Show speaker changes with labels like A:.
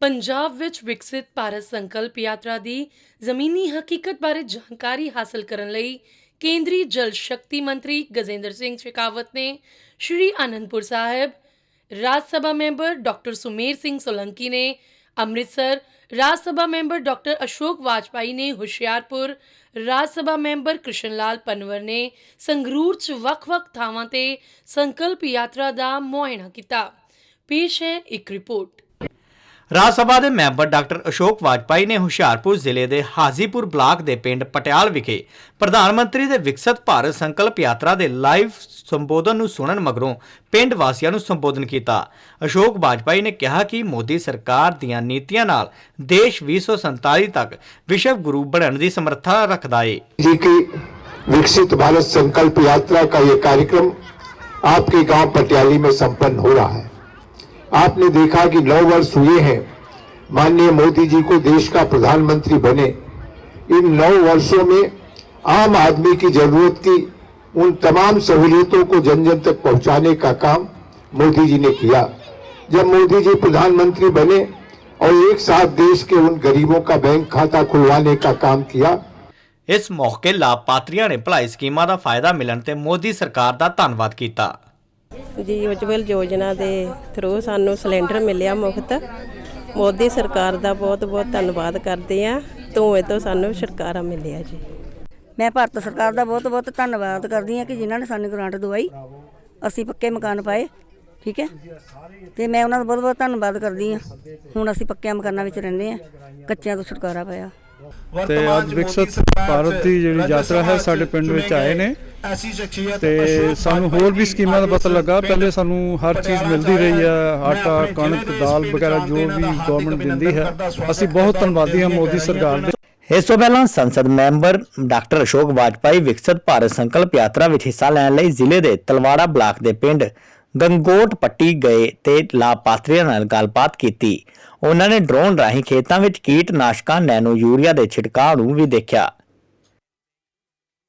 A: ਪੰਜਾਬ ਵਿੱਚ ਵਿਕਸਿਤ ਭਾਰਤ ਸੰਕਲਪ ਯਾਤਰਾ ਦੀ ਜ਼ਮੀਨੀ ਹਕੀਕਤ ਬਾਰੇ ਜਾਣਕਾਰੀ ਹਾਸਲ ਕਰਨ ਲਈ ਕੇਂਦਰੀ ਜਲ ਸ਼ਕਤੀ ਮੰਤਰੀ ਗਜੇਂਦਰ ਸਿੰਘ ਸ਼ੇਖਾਵਤ ਨੇ ਸ਼੍ਰੀ ਆਨੰਦਪੁਰ ਸਾਹਿਬ, ਰਾਜ ਸਭਾ ਮੈਂਬਰ ਡਾਕਟਰ ਸੁਮੇਰ ਸਿੰਘ ਸੋਲੰਕੀ ਨੇ, ਅੰਮ੍ਰਿਤਸਰ ਰਾਜ ਸਭਾ ਮੈਂਬਰ ਡਾਕਟਰ ਅਸ਼ੋਕ ਵਾਜਪਾਈ ਨੇ, ਹੁਸ਼ਿਆਰਪੁਰ ਰਾਜ ਸਭਾ ਮੈਂਬਰ ਕ੍ਰਿਸ਼ਨ ਲਾਲ ਪਨਵਰ ਨੇ ਸੰਗਰੂਰ 'ਚ ਵੱਖ-ਵੱਖ ਥਾਵਾਂ ਤੇ ਸੰਕਲਪ ਯਾਤਰਾ ਦਾ ਮੁਆਇਨਾ ਕੀਤਾ। ਪੇਸ਼ ਹੈ ਇੱਕ ਰਿਪੋਰਟ।
B: ਰਾਜ ਸਭਾ ਦੇ ਮੈਂਬਰ ਡਾਕਟਰ ਅਸ਼ੋਕ ਵਾਜਪਾਈ ਨੇ ਹੁਸ਼ਿਆਰਪੁਰ ਜ਼ਿਲ੍ਹੇ ਦੇ ਹਾਜ਼ੀਪੁਰ ਬਲਾਕ ਦੇ ਪਿੰਡ ਪਟਿਆਲ ਵਿਖੇ ਪ੍ਰਧਾਨ ਮੰਤਰੀ ਦੇ ਵਿਕਸਿਤ ਭਾਰਤ ਸੰਕਲਪ ਯਾਤਰਾ ਦੇ ਲਾਈਵ ਸੰਬੋਧਨ ਨੂੰ ਸੁਣਨ ਮਗਰੋਂ ਪਿੰਡ ਵਾਸੀਆਂ ਨੂੰ ਸੰਬੋਧਨ ਕੀਤਾ ਅਸ਼ੋਕ ਵਾਜਪਾਈ ਨੇ ਕਿਹਾ ਕਿ ਮੋਦੀ ਸਰਕਾਰ ਦੀਆਂ ਨੀਤੀਆਂ ਨਾਲ ਦੇਸ਼ 2047 ਤੱਕ ਵਿਸ਼ਵ ਗੁਰੂ ਬਣਨ ਦੀ ਸਮਰੱਥਾ ਰੱਖਦਾ ਏ
C: जी की विकसित भारत संकल्प यात्रा का ये कार्यक्रम आपके गांव पटियाली में संपन्न हो रहा है आपने देखा कि नौ वर्ष हुए हैं माननीय मोदी जी को देश का प्रधानमंत्री बने इन नौ वर्षों में आम आदमी की जरूरत की उन तमाम सहूलियतों को जन जन तक पहुंचाने का काम मोदी जी ने किया जब मोदी जी प्रधानमंत्री बने और एक साथ देश के उन गरीबों का बैंक खाता खुलवाने का काम किया
B: ਇਸ ਮੌਕੇ ਲਾਭਪਾਤਰੀਆਂ ਨੇ ਭਲਾਈ ਸਕੀਮਾਂ ਦਾ ਫਾਇਦਾ ਮਿਲਣ ਤੇ ਮੋਦੀ ਸਰਕਾਰ ਦਾ ਧੰਨਵਾਦ ਕੀਤਾ
D: ਜੀ ਉਜਵਲ ਯੋਜਨਾ ਦੇ ਥਰੂ ਸਾਨੂੰ ਸਿਲੰਡਰ ਮਿਲਿਆ ਮੁਫਤ। ਮੋਦੀ ਸਰਕਾਰ ਦਾ ਬਹੁਤ ਬਹੁਤ ਧੰਨਵਾਦ ਕਰਦੇ ਆ ਧੂਏ ਤੋਂ ਸਾਨੂੰ ਛੁਟਕਾਰਾ ਮਿਲਿਆ ਜੀ।
E: ਮੈਂ ਭਾਰਤ ਸਰਕਾਰ ਦਾ ਬਹੁਤ ਬਹੁਤ ਧੰਨਵਾਦ ਕਰਦੀ ਹਾਂ ਕਿ ਜਿਨ੍ਹਾਂ ਨੇ ਸਾਨੂੰ ਗ੍ਰਾਂਟ ਦਵਾਈ। ਅਸੀਂ ਪੱਕੇ ਮਕਾਨ ਪਾਏ ਠੀਕ ਹੈ? ਤੇ ਮੈਂ ਉਹਨਾਂ ਦਾ ਬਹੁਤ ਬਹੁਤ ਧੰਨਵਾਦ ਕਰਦੀ ਹਾਂ। ਹੁਣ ਅਸੀਂ ਪੱਕਿਆਂ ਮਕਾਨਾਂ ਵਿੱਚ ਰਹਿੰਦੇ ਹਾਂ। ਕੱਚਿਆਂ ਤੋਂ ਛੁਟਕਾਰਾ ਪਾਇਆ।
F: ਤੇ ਅੱਜ ਵਿਕਸਿਤ ਭਾਰਤ ਦੀ ਜਿਹੜੀ ਯਾਤਰਾ ਹੈ ਸਾਡੇ ਪਿੰਡ ਵਿੱਚ ਆਏ ਨੇ। ਤੇ ਸਾਨੂੰ ਹੋਰ ਵੀ ਸਕੀਮਾਂ ਦਾ ਪਤਾ ਲੱਗਾ। ਪਹਿਲੇ ਸਾਨੂੰ ਹਰ ਚੀਜ਼ ਮਿਲਦੀ ਰਹੀ ਹੈ ਆਟਾ ਕਣਕ ਦਾਲ ਵਗੈਰਾ ਜੋ ਵੀ ਗਵਰਨਮੈਂਟ ਦਿੰਦੀ ਹੈ ਅਸੀਂ ਬਹੁਤ ਧੰਨਵਾਦੀ ਹਾਂ ਮੋਦੀ ਸਰਕਾਰ ਦੇ।
B: ਇਸ ਤੋਂ ਪਹਿਲਾਂ ਸੰਸਦ ਮੈਂਬਰ ਡਾਕਟਰ ਅਸ਼ੋਕ ਵਾਜਪਾਈ ਵਿਕਸਿਤ ਭਾਰਤ ਸੰਕਲਪ ਯਾਤਰਾ ਵਿੱਚ ਹਿੱਸਾ ਲੈਣ ਲਈ ਜ਼ਿਲ੍ਹੇ ਦੇ ਤਲਵਾੜਾ ਬਲਾਕ ਦੇ ਪਿੰਡ ਗੰਗੋਟ ਪੱਟੀ ਗਏ ਤੇ ਲਾਭਪਾਤਰੀਆਂ ਨਾਲ ਗੱਲਬਾਤ ਕੀਤੀ। ਉਹਨਾਂ ਨੇ ਡਰੋਨ ਰਾਹੀਂ ਖੇਤਾਂ ਵਿੱਚ ਕੀਟਨਾਸ਼ਕਾਂ ਨੈਨੋ ਯੂਰੀਆ ਦੇ ਛਿੜਕਾਅ ਨੂੰ ਵੀ ਦੇਖਿਆ।